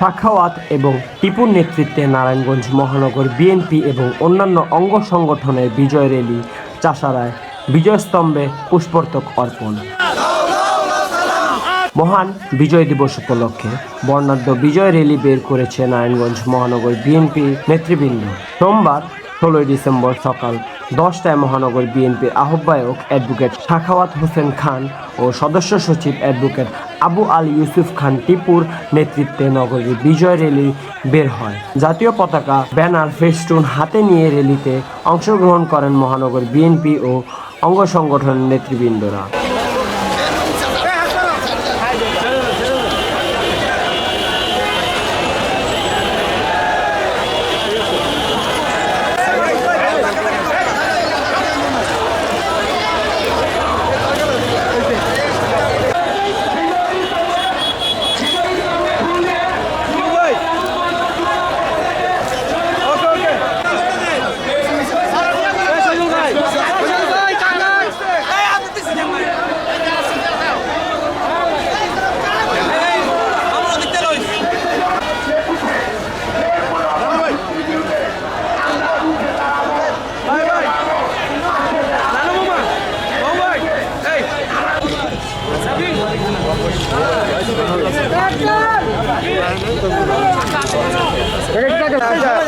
সাখাওয়াত এবং টিপুর নেতৃত্বে নারায়ণগঞ্জ মহানগর বিএনপি এবং অন্যান্য অঙ্গ সংগঠনের বিজয় র্যালি, চাষারায় বিজয়স্তম্ভে পুষ্পর্তক অর্পণ। মহান বিজয় দিবস উপলক্ষে বর্ণাঢ্য বিজয় র্যালি বের করেছে নারায়ণগঞ্জ মহানগর বিএনপি নেতৃবৃন্দ। সোমবার ষোলোই ডিসেম্বর সকাল দশটায় মহানগর বিএনপির আহ্বায়ক অ্যাডভোকেট সাখাওয়াত হোসেন খান ও সদস্য সচিব অ্যাডভোকেট আবু আল ইউসুফ খান টিপুর নেতৃত্বে নগরী বিজয় র্যালি বের হয়। জাতীয় পতাকা, ব্যানার, ফেস্টুন হাতে নিয়ে র্যালিতে অংশগ্রহণ করেন মহানগর বিএনপি ও অঙ্গ সংগঠনের নেতৃবৃন্দরা। টাকা